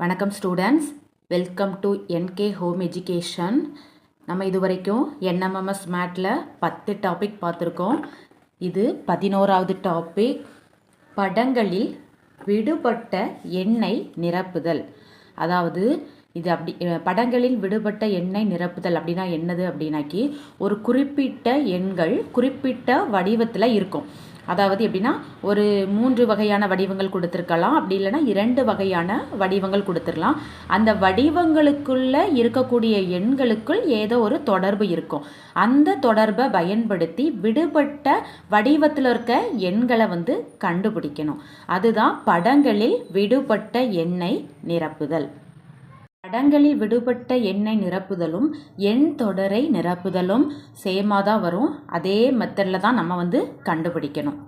வணக்கம் students welcome to NK home education நம்ம இது வரைக்கும் என்எம்எம்எஸ் மேட்டில் பத்து டாபிக் பார்த்துருக்கோம். இது பதினோராவது டாபிக் படங்களில் விடுபட்ட எண்ணெய் நிரப்புதல். அதாவது இது அப்படி படங்களில் விடுபட்ட எண்ணெய் நிரப்புதல் அப்படின்னா என்னது அப்படின்னாக்கி ஒரு குறிப்பிட்ட எண்கள் குறிப்பிட்ட வடிவத்தில் இருக்கும். அதாவது எப்படின்னா ஒரு மூன்று வகையான வடிவங்கள் கொடுத்துருக்கலாம். அப்படி இல்லைன்னா இரண்டு வகையான வடிவங்கள் கொடுத்துடலாம் அந்த வடிவங்களுக்குள்ள இருக்கக்கூடிய எண்களுக்குள் ஏதோ ஒரு தொடர்பு இருக்கும். அந்த தொடர்பை பயன்படுத்தி விடுபட்ட வடிவத்தில் இருக்க எண்களை வந்து கண்டுபிடிக்கணும். அதுதான் படங்களில் விடுபட்ட எண்ணை நிரப்புதல். படங்களில் விடுபட்ட எண்ணெய் நிரப்புதலும் எண் தொடரை நிரப்புதலும் சேமாக தான் வரும். அதே மெத்தடில் தான் நம்ம வந்து கண்டுபிடிக்கணும்.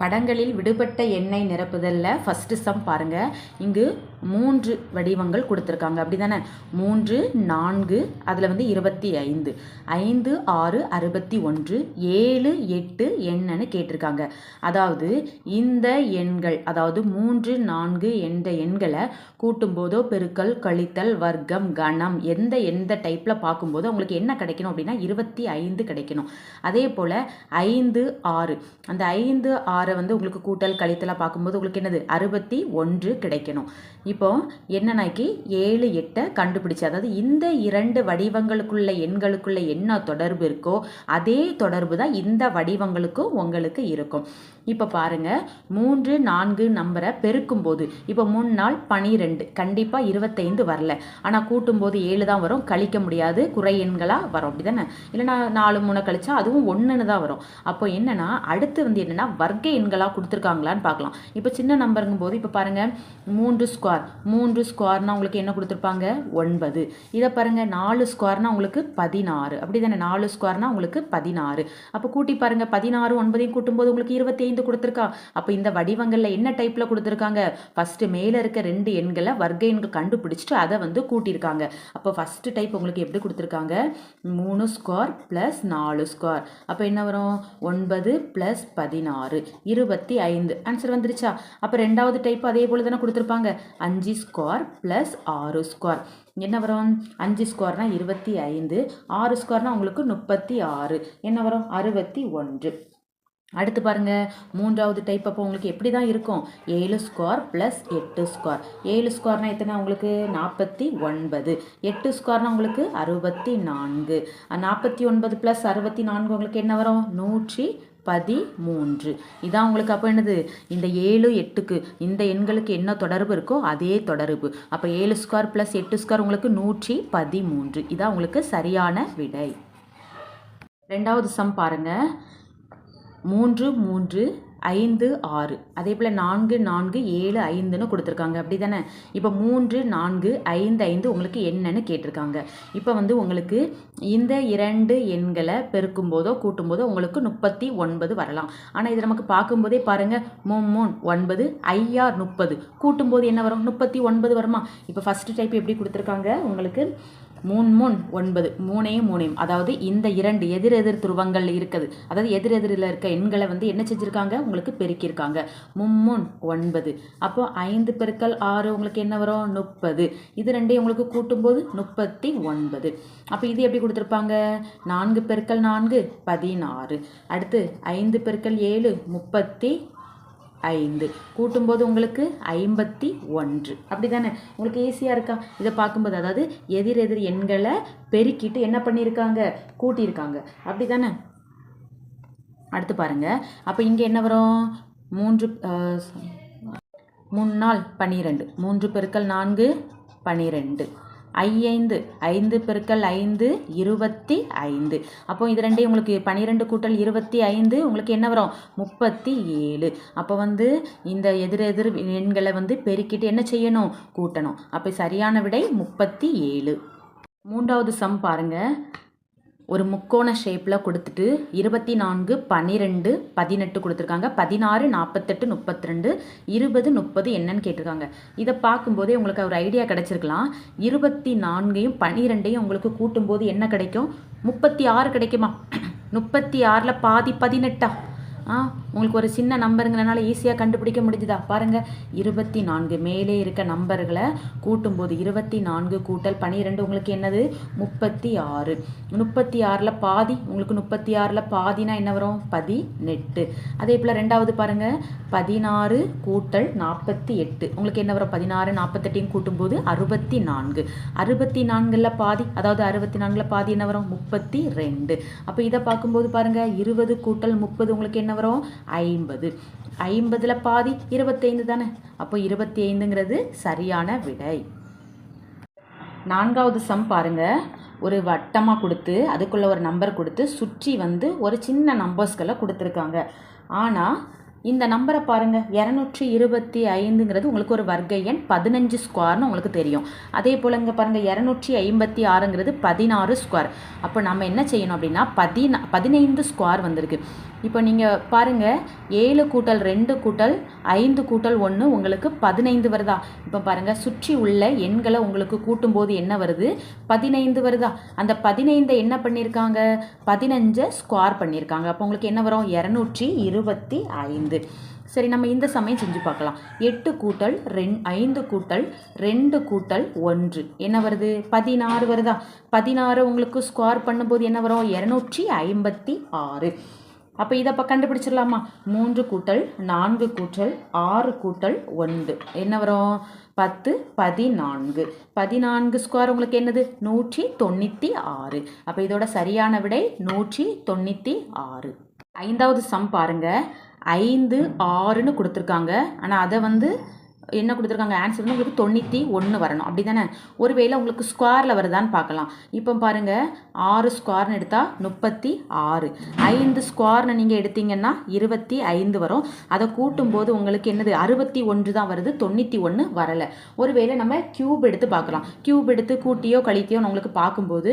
படங்களில் விடுபட்ட எண்ணெய் நிரப்புதலில் ஃபஸ்ட்டு சம் பாருங்கள் இங்கு மூன்று வடிவங்கள் கொடுத்துருக்காங்க. அப்படி தானே மூன்று நான்கு அதில் வந்து இருபத்தி ஐந்து. ஐந்து ஆறு அறுபத்தி ஒன்று ஏழு எட்டு என்னன்னு கேட்டிருக்காங்க. அதாவது இந்த எண்கள் அதாவது மூன்று நான்கு என்ற எண்களை கூட்டும்போதோ பெருக்கல் கழித்தல் வர்க்கம் கணம் எந்த எந்த டைப்பில் பார்க்கும்போது உங்களுக்கு என்ன கிடைக்கணும் அப்படின்னா இருபத்தி ஐந்து கிடைக்கணும். அதே போல் ஐந்து ஆறு. அந்த ஐந்து ஆறை வந்து உங்களுக்கு கூட்டல் கழித்தலாக பார்க்கும்போது உங்களுக்கு என்னது? அறுபத்தி ஒன்று கிடைக்கணும். இப்போ என்னன்னாக்கி ஏழு எட்டை கண்டுபிடிச்சு அதாவது இந்த இரண்டு வடிவங்களுக்குள்ள எண்களுக்குள்ள என்ன தொடர்பு இருக்கோ அதே தொடர்பு தான் இந்த வடிவங்களுக்கும் உங்களுக்கு இருக்கும். இப்போ பாருங்க மூன்று நான்கு நம்பரை பெருக்கும்போது இப்போ மூணு நாள் பனிரெண்டு கண்டிப்பாக இருபத்தைந்து வரல. ஆனால் கூட்டும்போது ஏழு தான் வரும் கழிக்க முடியாது குறை எண்களாக வரும் அப்படி தானே இல்லைனா நாலு மூணு கழிச்சா அதுவும் ஒன்றுன்னு தான் வரும். அப்போ என்னன்னா அடுத்து வந்து என்னன்னா வர்க்க எண்களாக கொடுத்துருக்காங்களான்னு பார்க்கலாம். இப்போ சின்ன நம்பருங்கும் போது இப்போ பாருங்க மூன்று ஸ்கொயர் மூன்று ஸ்கொயர்னால் உங்களுக்கு என்ன கொடுத்துருப்பாங்க? ஒன்பது. இதை பாருங்கள் நாலு ஸ்கொயர்னால் உங்களுக்கு பதினாறு. அப்படி தானே நாலு ஸ்கொயர்னால் உங்களுக்கு பதினாறு. அப்போ கூட்டி பாருங்கள் பதினாறு ஒன்பதையும் கூட்டும்போது உங்களுக்கு இருபத்தி ஐந்து கொடுத்துருக்கா. அப்போ இந்த வடிவங்களில் என்ன டைப்பில் கொடுத்துருக்காங்க? ஃபஸ்ட்டு மேலே இருக்க ரெண்டு எண்களை வர்க்க எண்கள் கண்டுபிடிச்சிட்டு அதை வந்து கூட்டியிருக்காங்க. அப்போ ஃபஸ்ட்டு டைப் உங்களுக்கு எப்படி கொடுத்துருக்காங்க? மூணு ஸ்கொயர் ப்ளஸ் நாலு ஸ்கொயர் அப்போ என்ன வரும்? ஒன்பது ப்ளஸ் பதினாறு. இருபத்தி ஐந்து ஆன்சர் வந்துருச்சா? அப்போ ரெண்டாவது டைப் அதே போல் தானே கொடுத்துருப்பாங்க. அஞ்சு ஸ்கொயர் ப்ளஸ் ஆறு ஸ்கொயர் என்ன வரும்? அஞ்சு ஸ்கொயர்னா இருபத்தி ஐந்து ஆறு ஸ்கொயர்னா உங்களுக்கு முப்பத்தி ஆறு. என்ன வரும்? அறுபத்தி ஒன்று. அடுத்து பாருங்க மூன்றாவது டைப் அப்போ உங்களுக்கு எப்படி தான் இருக்கும்? ஏழு ஸ்கொயர் ப்ளஸ் எட்டு ஸ்கொயர் ஏழு ஸ்கொயர்னால் எத்தனை உங்களுக்கு? நாற்பத்தி ஒன்பது. எட்டு ஸ்கொயர்னால் உங்களுக்கு அறுபத்தி நான்கு. நாற்பத்தி ஒன்பது ப்ளஸ் அறுபத்தி நான்கு உங்களுக்கு என்ன வரும்? நூற்றி பதிமூன்று. இதான் உங்களுக்கு அப்போ என்னது? இந்த ஏழு எட்டுக்கு இந்த எண்களுக்கு என்ன தொடர்பு இருக்கோ அதே தொடர்பு. அப்போ ஏழு ஸ்கொயர் ப்ளஸ் எட்டு ஸ்கொயர் உங்களுக்கு நூற்றி பதிமூன்று. இதான் உங்களுக்கு சரியான விடை. ரெண்டாவது சம் பாருங்கள் மூன்று மூன்று ஐந்து ஆறு. அதே போல் நான்கு நான்கு ஏழு ஐந்துன்னு கொடுத்துருக்காங்க. அப்படி தானே இப்போ மூன்று நான்கு ஐந்து ஐந்து உங்களுக்கு என்னன்னு கேட்டிருக்காங்க. இப்போ வந்து உங்களுக்கு இந்த இரண்டு எண்களை பெருக்கும் போதோ கூட்டும் போதோ உங்களுக்கு முப்பத்தி ஒன்பது வரலாம். ஆனால் இது நமக்கு பார்க்கும்போதே பாருங்கள் மூணு ஒன்பது ஐஆர் முப்பது. கூட்டும்போது என்ன வரும்? முப்பத்தி ஒன்பது வருமா? இப்போ ஃபஸ்ட்டு டைப் எப்படி கொடுத்துருக்காங்க? உங்களுக்கு மூன் மூணு ஒன்பது. மூணையும் மூணையும் அதாவது இந்த இரண்டு எதிர் எதிர் துருவங்கள் இருக்குது. அதாவது எதிர் எதிரில் இருக்க எண்களை வந்து என்ன செஞ்சுருக்காங்க? உங்களுக்கு பெருக்கியிருக்காங்க. மும்முன் ஒன்பது. அப்போ ஐந்து பெருக்கல் ஆறு உங்களுக்கு என்ன வரும்? முப்பது. இது ரெண்டையும் உங்களுக்கு கூட்டும்போது முப்பத்தி ஒன்பது. அப்போ இது எப்படி கொடுத்துருப்பாங்க? நான்கு பெருக்கல் நான்கு பதினாறு. அடுத்து ஐந்து பெருக்கல் ஏழு முப்பத்தி ஐந்து. கூட்டும்போது உங்களுக்கு ஐம்பத்தி ஒன்று. அப்படி தானே உங்களுக்கு ஈஸியாக இருக்கா? இதை பார்க்கும்போது அதாவது எதிர் எதிர் எண்களை பெருக்கிட்டு என்ன பண்ணியிருக்காங்க? கூட்டியிருக்காங்க. அப்படி தானே அடுத்து பாருங்கள் அப்போ இங்கே என்ன வரும்? மூன்று மூணு நாள் பன்னிரெண்டு மூன்று பெருக்கள் நான்கு பன்னிரெண்டு ஐந்து ஐந்து பெருக்கல் ஐந்து இருபத்தி ஐந்து. அப்போ இது ரெண்டே உங்களுக்கு பன்னிரெண்டு கூட்டல் இருபத்தி ஐந்து உங்களுக்கு என்ன வரும்? முப்பத்தி ஏழு. அப்போ வந்து இந்த எதிர் எதிர் எண்களை வந்து பெருக்கிட்டு என்ன செய்யணும்? கூட்டணும். அப்போ சரியான விடை முப்பத்தி ஏழு. மூன்றாவது சம் பாருங்கள் ஒரு முக்கோண ஷேப்பில் கொடுத்துட்டு இருபத்தி நான்கு பன்னிரெண்டு பதினெட்டு கொடுத்துருக்காங்க. பதினாறு நாற்பத்தெட்டு முப்பத்தி ரெண்டு இருபது முப்பது என்னன்னு கேட்டிருக்காங்க. இதை பார்க்கும்போதே உங்களுக்கு ஒரு ஐடியா கிடச்சிருக்கலாம். இருபத்தி நான்கையும் பன்னிரெண்டையும் உங்களுக்கு கூட்டும்போது என்ன கிடைக்கும்? முப்பத்தி ஆறு கிடைக்குமா? முப்பத்தி ஆறில் பாதி பதினெட்டா? ஆ உங்களுக்கு ஒரு சின்ன நம்பருங்கிறனால ஈஸியாக கண்டுபிடிக்க முடிஞ்சுதா? பாருங்கள் இருபத்தி நான்கு மேலே இருக்க நம்பர்களை கூட்டும்போது இருபத்தி நான்கு கூட்டல் பனிரெண்டு உங்களுக்கு என்னது? முப்பத்தி ஆறு முப்பத்தி ஆறில் பாதி உங்களுக்கு முப்பத்தி ஆறில் பாதினா என்ன வரும்? பதினெட்டு. அதே போல் ரெண்டாவது பாருங்கள் பதினாறு கூட்டல் நாற்பத்தி எட்டு. உங்களுக்கு என்ன வரும்? பதினாறு நாற்பத்தெட்டையும் கூட்டும்போது அறுபத்தி நான்கு அறுபத்தி நான்கில் பாதி அதாவது அறுபத்தி நான்கில் பாதி என்ன வரும்? முப்பத்தி ரெண்டு. அப்போ இதை பார்க்கும்போது பாருங்கள் இருபது கூட்டல் முப்பது உங்களுக்கு என்ன வரும்? ஐம்பது. ஐம்பதில் பாதி இருபத்தைந்து தானே? அப்போ இருபத்தி ஐந்துங்கிறது சரியான விடை. நான்காவது சம் பாருங்க. ஒரு வட்டமாக கொடுத்து அதுக்குள்ளே ஒரு நம்பர் கொடுத்து சுற்றி வந்து ஒரு சின்ன நம்பர்ஸ்களை கொடுத்துருக்காங்க. ஆனால் இந்த நம்பரை பாருங்கள் இரநூற்றி இருபத்தி ஐந்துங்கிறது உங்களுக்கு ஒரு வர்க்க எண். பதினஞ்சு ஸ்கொயர்னு உங்களுக்கு தெரியும். அதே போல் இங்கே பாருங்கள் இரநூற்றி ஐம்பத்தி ஆறுங்கிறது பதினாறு ஸ்கொயர் அப்போ நம்ம என்ன செய்யணும் அப்படின்னா பதினா பதினைந்து ஸ்கொயர் வந்திருக்கு. இப்போ நீங்கள் பாருங்கள் ஏழு கூட்டல் ரெண்டு கூட்டல் ஐந்து கூட்டல் ஒன்று உங்களுக்கு பதினைந்து வருதா? இப்போ பாருங்கள் சுற்றி உள்ள எண்களை உங்களுக்கு கூட்டும்போது என்ன வருது? பதினைந்து வருதா? அந்த பதினைந்தை என்ன பண்ணியிருக்காங்க பதினஞ்சை ஸ்கொயர் பண்ணியிருக்காங்க அப்போ உங்களுக்கு என்ன வரும்? இரநூற்றி இருபத்தி ஐந்து. சரி நம்ம இந்த சமயம் செஞ்சு பார்க்கலாம். எட்டு கூட்டல் ரெண் ஐந்து கூட்டல் ரெண்டு கூட்டல் ஒன்று. என்ன வருது? பதினாறு வருதா? பதினாறு உங்களுக்கு ஸ்கொயர் பண்ணும்போது என்ன வரும்? இரநூற்றி ஐம்பத்தி ஆறு. அப்போ இதை அப்போ கண்டுபிடிச்சிடலாமா? மூன்று கூட்டல் நான்கு கூட்டல் ஆறு கூட்டல் ஒன்று. என்ன வரும்? பத்து பதினான்கு. பதினான்கு ஸ்கொயர் உங்களுக்கு என்னது? நூற்றி தொண்ணூற்றி ஆறு. அப்போ இதோட சரியான விடை நூற்றி தொண்ணூற்றி ஆறு. ஐந்தாவது சம் பாருங்கள் ஐந்து ஆறுன்னு கொடுத்துருக்காங்க. ஆனால் அதை வந்து என்ன கொடுத்துருக்காங்க? ஆன்சர் வந்து உங்களுக்கு தொண்ணூற்றி ஒன்று வரணும். அப்படி தானே ஒருவேளை உங்களுக்கு ஸ்கொயரில் வருதான்னு பார்க்கலாம். இப்போ பாருங்கள் ஆறு ஸ்கொயர்னு எடுத்தால் முப்பத்தி ஆறு. ஐந்து ஸ்கொயர்னு நீங்கள் எடுத்தீங்கன்னா இருபத்தி ஐந்து வரும். அதை கூட்டும்போது உங்களுக்கு என்னது? அறுபத்தி ஒன்று தான் வருது. தொண்ணூற்றி ஒன்று வரலை. ஒருவேளை நம்ம கியூப் எடுத்து பார்க்கலாம். கியூப் எடுத்து கூட்டியோ கழித்தியோ உங்களுக்கு பார்க்கும்போது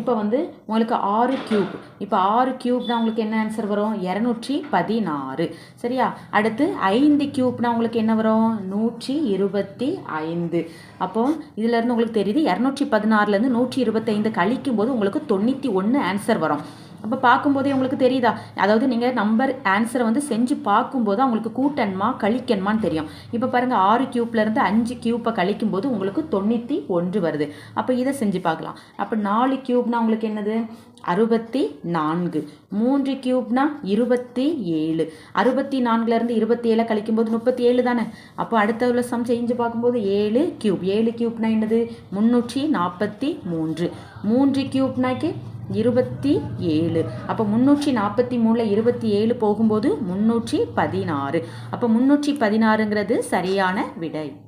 இப்போ வந்து உங்களுக்கு ஆறு கியூப் இப்போ ஆறு கியூப் தான் உங்களுக்கு என்ன ஆன்சர் வரும்? இரநூற்றி பதினாறு. சரியா? அடுத்து ஐந்து கியூப்னா உங்களுக்கு என்ன வரும்? நூற்றி நூற்றி இருபத்தி ஐந்து. அப்போ இதிலேருந்து உங்களுக்கு தெரியுது இரநூற்றி பதினாறுலேருந்து நூற்றி இருபத்தைந்து கழிக்கும் போது உங்களுக்கு தொண்ணூற்றி ஒன்று ஆன்சர் வரும். அப்போ பார்க்கும்போதே உங்களுக்கு தெரியுதா? அதாவது நீங்கள் நம்பர் ஆன்சரை வந்து செஞ்சு பார்க்கும்போது உங்களுக்கு கூட்டணுமா கழிக்கணுமான்னு தெரியும். இப்போ பாருங்கள் ஆறு கியூப்லேருந்து அஞ்சு கியூப்பை கழிக்கும்போது உங்களுக்கு தொண்ணூற்றி ஒன்று வருது. அப்போ இதை செஞ்சு பார்க்கலாம். அப்போ நாலு கியூப்னா உங்களுக்கு என்னது? அறுபத்தி நான்கு. மூன்று கியூப்னா இருபத்தி ஏழு. அறுபத்தி நான்குலேருந்து இருபத்தி ஏழை கழிக்கும்போது முப்பத்தி ஏழு தானே? அப்போ அடுத்த உள்ள சம் செஞ்சு பார்க்கும்போது ஏழு கியூப் ஏழு கியூப்னா என்னது? முந்நூற்றி நாற்பத்தி மூன்று. மூன்று கியூப்னாக்கு இருபத்தி ஏழு. அப்போ முந்நூற்றி நாற்பத்தி மூணில் இருபத்தி ஏழு போகும்போது முந்நூற்றி பதினாறு. அப்போ முந்நூற்றி பதினாறுங்கிறது சரியான விடை.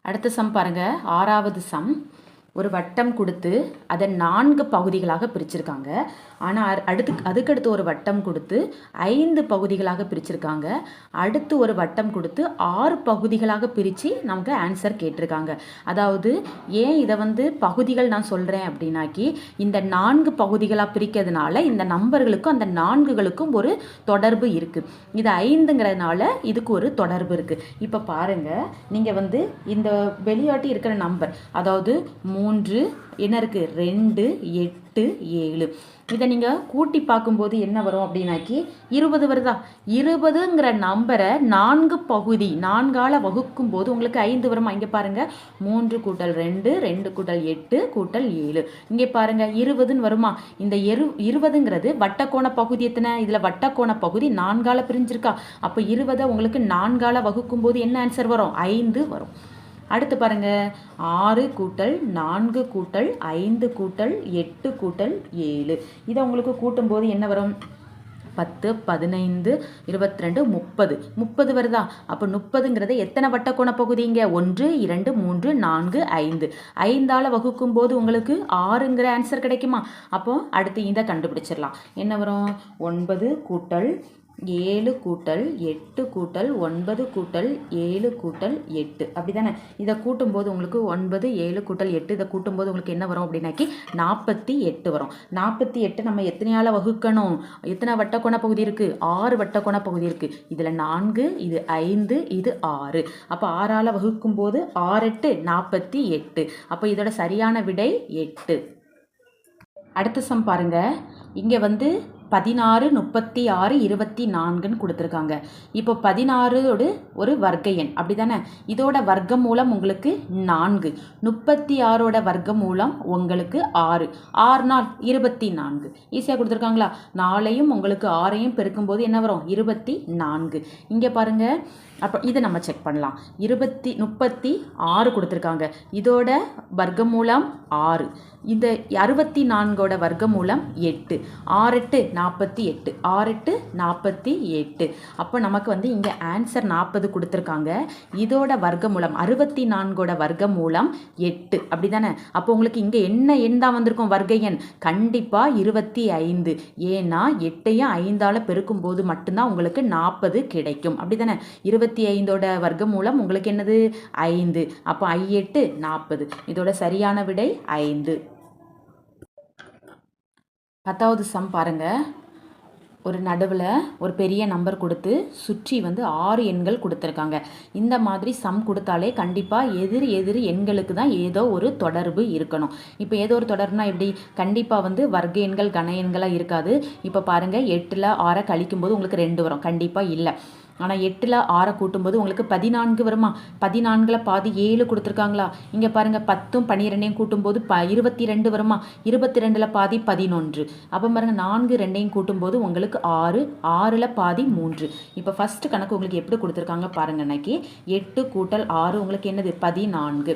அடுத்த சம் பாருங்க. ஆறாவது சம். ஒரு வட்டம் கொடுத்து அதை நான்கு பகுதிகளாக பிரிச்சிருக்காங்க. ஆனால் அடுத்து அதுக்கடுத்து ஒரு வட்டம் கொடுத்து ஐந்து பகுதிகளாக பிரிச்சிருக்காங்க. அடுத்து ஒரு வட்டம் கொடுத்து ஆறு பகுதிகளாக பிரித்து நமக்கு ஆன்சர் கேட்டிருக்காங்க. அதாவது ஏன் இதை வந்து பகுதிகள் நான் சொல்கிறேன் அப்படின்னாக்கி இந்த நான்கு பகுதிகளாக பிரிக்கிறதுனால இந்த நம்பர்களுக்கும் அந்த நான்குகளுக்கும் ஒரு தொடர்பு இருக்குது இது ஐந்துங்கிறதுனால இதுக்கு ஒரு தொடர்பு இருக்குது இப்போ பாருங்கள் நீங்கள் வந்து இந்த வெளியாட்டி இருக்கிற நம்பர் அதாவது மூன்று என்ன இருக்குது ரெண்டு எட்டு ஏழு. இதை நீங்கள் கூட்டி பார்க்கும்போது என்ன வரும் அப்படின்னாக்கி இருபது வருதா? இருபதுங்கிற நம்பரை நான்கு பகுதி நான்கால வகுக்கும் போது உங்களுக்கு ஐந்து வருமா? இங்கே பாருங்கள் மூன்று கூட்டல் ரெண்டு ரெண்டு கூட்டல் எட்டு கூட்டல் ஏழு. இங்கே பாருங்கள் இருபதுன்னு வருமா? இந்த எரு இருபதுங்கிறது வட்டக்கோண பகுதி எத்தனை? இதில் வட்டக்கோண பகுதி நான்கால பிரிஞ்சிருக்கா. அப்போ இருபதை உங்களுக்கு நான்கால வகுக்கும் போது என்ன ஆன்சர் வரும்? ஐந்து வரும். அடுத்து பாருங்க. ஆறு கூட்டல் நான்கு கூட்டல் ஐந்து கூட்டல் எட்டு கூட்டல் ஏழு. இதை உங்களுக்கு கூட்டும்போது என்ன வரும்? பத்து பதினைந்து இருபத்தி ரெண்டு முப்பது. முப்பது வருதா? அப்போ முப்பதுங்கிறது எத்தனை வட்டக்கோண பகுதிங்க ஒன்று இரண்டு மூன்று நான்கு ஐந்து. ஐந்தால் வகுக்கும் போது உங்களுக்கு ஆறுங்கிற ஆன்சர் கிடைக்குமா? அப்போ அடுத்து இதை கண்டுபிடிச்சிடலாம். என்ன வரும்? ஒன்பது கூட்டல் ஏழு கூட்டல் எட்டு கூட்டல் ஒன்பது கூட்டல் ஏழு கூட்டல் எட்டு. அப்படி தானே இதை கூட்டும்போது உங்களுக்கு ஒன்பது ஏழு கூட்டல் எட்டு இதை கூட்டும்போது உங்களுக்கு என்ன வரும் அப்படின்னாக்கி நாற்பத்தி எட்டு வரும். நாற்பத்தி எட்டு நம்ம எத்தனையால் வகுக்கணும்? எத்தனை வட்டக்கோண பகுதி இருக்குது ஆறு வட்டக்கோண பகுதி இருக்குது இதில் நான்கு இது ஐந்து இது ஆறு. அப்போ ஆறால் வகுக்கும் போது ஆறு எட்டு நாற்பத்தி எட்டு. அப்போ இதோட சரியான விடை எட்டு. அடுத்த சம் பாருங்க. இங்கே வந்து பதினாறு முப்பத்தி ஆறு இருபத்தி நான்குன்னு கொடுத்துருக்காங்க. இப்போ பதினாறோடு ஒரு வர்க்க எண். அப்படி தானே இதோட வர்க்க மூலம் உங்களுக்கு நான்கு. முப்பத்தி ஆறோட வர்க்க மூலம் உங்களுக்கு ஆறு. ஆறு நாள் இருபத்தி நான்கு. ஈஸியாக கொடுத்துருக்காங்களா? நாளையும் உங்களுக்கு ஆறையும் பெருக்கும்போது என்ன வரும்? இருபத்தி நான்கு. இங்கே பாருங்கள் அப்போ இதை நம்ம செக் பண்ணலாம். இருபத்தி முப்பத்தி ஆறு கொடுத்துருக்காங்க. இதோட வர்க்கமூலம் ஆறு. இந்த அறுபத்தி நான்கோட வர்க்கமூலம் எட்டு. ஆறெட்டு நாற்பத்தி எட்டு. ஆறெட்டு நாற்பத்தி எட்டு. அப்போ நமக்கு வந்து இங்கே ஆன்சர் நாற்பது கொடுத்துருக்காங்க. இதோட வர்க்கமூலம் அறுபத்தி நான்கோட வர்க்கமூலம் எட்டு. அப்படி தானே அப்போ உங்களுக்கு இங்கே என்ன எண் தான் வந்திருக்கும்? வர்க்க எண். கண்டிப்பாக இருபத்தி ஐந்து. ஏன்னா எட்டையும் ஐந்தால் பெருக்கும்போது மட்டும்தான் உங்களுக்கு நாற்பது கிடைக்கும். அப்படி தானே இருபத்தி ஐந்தோட வர்க்கமூலம் உங்களுக்கு என்னது? ஐந்து. அப்போ ஐ எட்டு நாற்பது. இதோட சரியான விடை ஐந்து. பத்தாவது சம் பாருங்கள் ஒரு நடுவில் ஒரு பெரிய நம்பர் கொடுத்து சுற்றி வந்து ஆறு எண்கள் கொடுத்துருக்காங்க. இந்த மாதிரி சம் கொடுத்தாலே கண்டிப்பாக எதிர் எதிர் எண்களுக்கு தான் ஏதோ ஒரு தொடர்பு இருக்கணும். இப்போ ஏதோ ஒரு தொடர்புனா எப்படி? கண்டிப்பாக வந்து வர்க்க எண்கள் கன எண்களாக இருக்காது. இப்போ பாருங்கள் எட்டில் ஆறை கழிக்கும்போது உங்களுக்கு ரெண்டு வரும். கண்டிப்பாக இல்லை. ஆனால் எட்டில் ஆறை கூட்டும்போது உங்களுக்கு பதினான்கு வருமா? பதினான்கில் பாதி ஏழு கொடுத்துருக்காங்களா? இங்கே பாருங்கள் பத்தும் பன்னிரெண்டையும் கூட்டும்போது ப இருபத்தி ரெண்டு வருமா? இருபத்தி ரெண்டில் பாதி பதினொன்று. அப்போ பாருங்கள் நான்கு ரெண்டையும் கூட்டும்போது உங்களுக்கு ஆறு ஆறில் பாதி மூன்று. இப்போ ஃபஸ்ட்டு கணக்கு உங்களுக்கு எப்படி கொடுத்துருக்காங்க பாருங்க அன்னைக்கு. எட்டு கூட்டல் ஆறு உங்களுக்கு என்னது? பதினான்கு.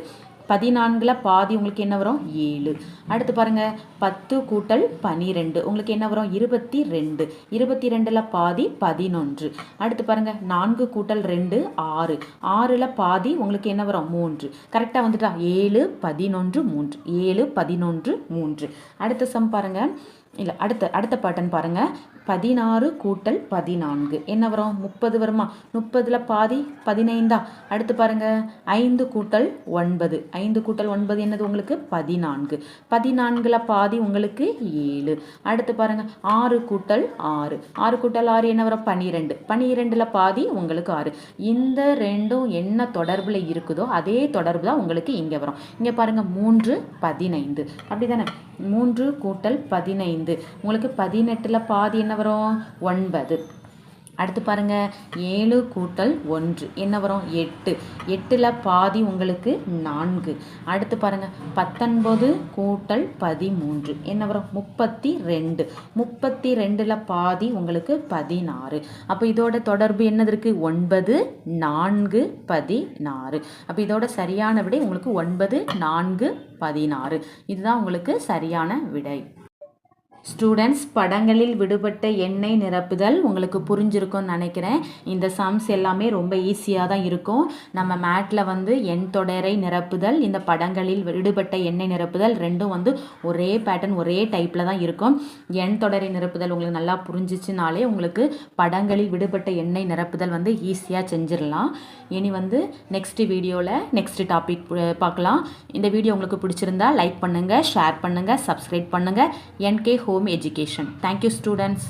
பதினான்கில் பாதி உங்களுக்கு என்ன வரும்? ஏழு. அடுத்து பாருங்கள் பத்து கூட்டல் பனிரெண்டு. உங்களுக்கு என்ன வரும்? இருபத்தி ரெண்டு இருபத்தி ரெண்டில் பாதி பதினொன்று. அடுத்து பாருங்கள் நான்கு கூட்டல் ரெண்டு ஆறு. ஆறில் பாதி உங்களுக்கு என்ன வரும்? மூன்று. கரெக்டாக வந்துட்டா? ஏழு பதினொன்று மூன்று. ஏழு பதினொன்று மூன்று. அடுத்த சம் பாருங்கள் இல்லை அடுத்த அடுத்த பாட்டன் பாருங்கள் பதினாறு கூட்டல் பதினான்கு. என்ன வரும்? முப்பது வருமா? முப்பதில் பாதி பதினைந்தா? அடுத்து பாருங்கள் ஐந்து கூட்டல் ஒன்பது. ஐந்து கூட்டல் ஒன்பது என்னது உங்களுக்கு? பதினான்கு. பதினான்கில் பாதி உங்களுக்கு ஏழு. அடுத்து பாருங்கள் ஆறு கூட்டல் ஆறு. ஆறு கூட்டல் ஆறு என்ன வரும்? பன்னிரெண்டு பன்னிரெண்டில் பாதி உங்களுக்கு ஆறு. இந்த ரெண்டும் என்ன தொடர்பில் இருக்குதோ அதே தொடர்பு தான் உங்களுக்கு இங்கே வரும். இங்கே பாருங்கள் மூன்று பதினைந்து. அப்படி தானே மூன்று கூட்டல் பதினைந்து. உங்களுக்கு பதினெட்டில் பாதி என்ன வரும்? ஒன்பது. அடுத்து பாருங்க. ஏழு கூட்டல் ஒன்று. என்ன வரும்? எட்டு. எட்டில் பாதி உங்களுக்கு நான்கு. அடுத்து பாருங்க. பத்தொன்பது கூட்டல் பதிமூன்று. என்ன வரும்? முப்பத்தி ரெண்டு முப்பத்தி ரெண்டில் பாதி உங்களுக்கு பதினாறு. அப்போ இதோட தொடர்பு என்னது இருக்குது ஒன்பது நான்கு பதினாறு. அப்போ இதோட சரியான விடை உங்களுக்கு ஒன்பது நான்கு பதினாறு. இதுதான் உங்களுக்கு சரியான விடை. ஸ்டூடெண்ட்ஸ் படங்களில் விடுபட்ட எண்ணெய் நிரப்புதல் உங்களுக்கு புரிஞ்சிருக்கும்னு நினைக்கிறேன். இந்த சம்ஸ் எல்லாமே ரொம்ப ஈஸியாக தான் இருக்கும். நம்ம மேட்டில் வந்து எண் தொடரை நிரப்புதல் இந்த படங்களில் விடுபட்ட எண்ணெய் நிரப்புதல் ரெண்டும் வந்து ஒரே பேட்டர்ன் ஒரே டைப்பில் தான் இருக்கும். எண் தொடரை நிரப்புதல் உங்களுக்கு நல்லா புரிஞ்சிச்சுனாலே உங்களுக்கு படங்களில் விடுபட்ட எண்ணெய் நிரப்புதல் வந்து ஈஸியாக செஞ்சிடலாம். இனி வந்து நெக்ஸ்ட் வீடியோவில் நெக்ஸ்ட் டாபிக் பார்க்கலாம். இந்த வீடியோ உங்களுக்கு பிடிச்சிருந்தா லைக் பண்ணுங்கள் ஷேர் பண்ணுங்கள் சப்ஸ்கிரைப் பண்ணுங்கள் NK home education thank you students.